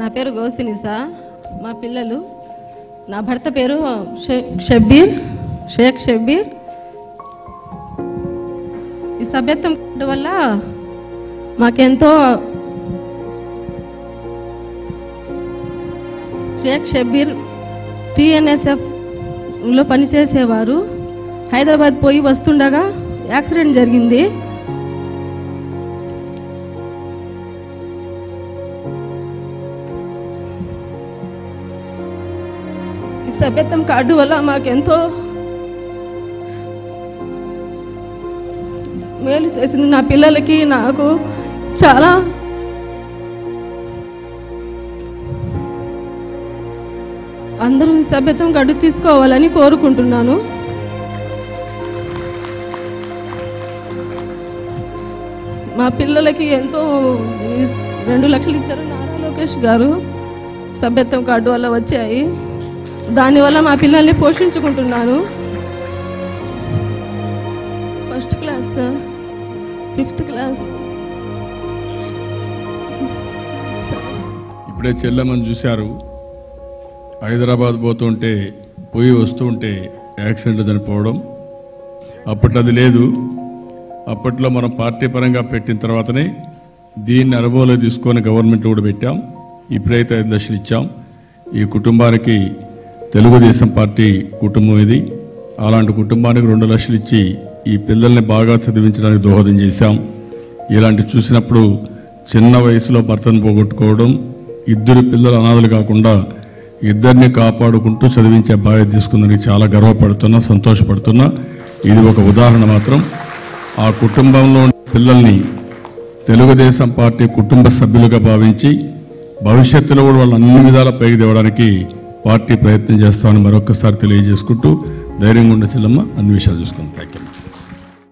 నా పేరు గౌసినిసా. మా పిల్లలు. నా భర్త పేరు షే- షబ్బీర్ షేక్ షబ్బీర్. ఈ సభ్యత్వం వల్ల మాకెంతో షేక్ షబ్బీర్ టీఎన్ఎస్ఎఫ్లో పనిచేసేవారు. హైదరాబాద్ పోయి వస్తుండగా యాక్సిడెంట్ జరిగింది. ఈ సభ్యత్వం కార్డు వల్ల మాకెంతో మేలు చేసింది నా పిల్లలకి నాకు చాలా అందరూ ఈ సభ్యత్వం కార్డు తీసుకోవాలని కోరుకుంటున్నాను. మా పిల్లలకి ఎంతో రెండు లక్షలు ఇచ్చారు నారా లోకేష్ గారు. సభ్యత్వం కార్డు వల్ల వచ్చాయి. దానివల్ల మా పిల్లల్ని పోషించుకుంటున్నాను. ఫస్ట్ క్లాస్ ఫిఫ్త్ క్లాస్ ఇప్పుడే చెల్లెమ్మని చూశారు. హైదరాబాద్ పోతుంటే పోయి వస్తుంటే యాక్సిడెంట్ చనిపోవడం. అప్పట్లో అది లేదు. అప్పట్లో మనం పార్టీ పరంగా పెట్టిన తర్వాతనే దీన్ని అనుభవంలో తీసుకొని గవర్నమెంట్ కూడా పెట్టాం. ఇప్పుడైతే ఐదు లక్షలు ఇచ్చాం. ఈ కుటుంబానికి తెలుగుదేశం పార్టీ కుటుంబం ఇది. అలాంటి కుటుంబానికి రెండు లక్షలు ఇచ్చి ఈ పిల్లల్ని బాగా చదివించడానికి దోహదం చేశాం. ఇలాంటి చూసినప్పుడు చిన్న వయసులో భర్తను పోగొట్టుకోవడం ఇద్దరు పిల్లలు అనాథలు కాకుండా ఇద్దరిని కాపాడుకుంటూ చదివించే బాధ్యత తీసుకుందని చాలా గర్వపడుతున్నా సంతోషపడుతున్నా. ఇది ఒక ఉదాహరణ మాత్రం. ఆ కుటుంబంలో పిల్లల్ని తెలుగుదేశం పార్టీ కుటుంబ సభ్యులుగా భావించి భవిష్యత్తులో కూడా వాళ్ళు అన్ని విధాల పైకి తేవడానికి పార్టీ ప్రయత్నం చేస్తామని మరొకసారి తెలియజేసుకుంటూ ధైర్యంగా ఉండే చెల్లమ్మ. అన్ని విషయాలు చూసుకుంటాం థ్యాంక్ యూ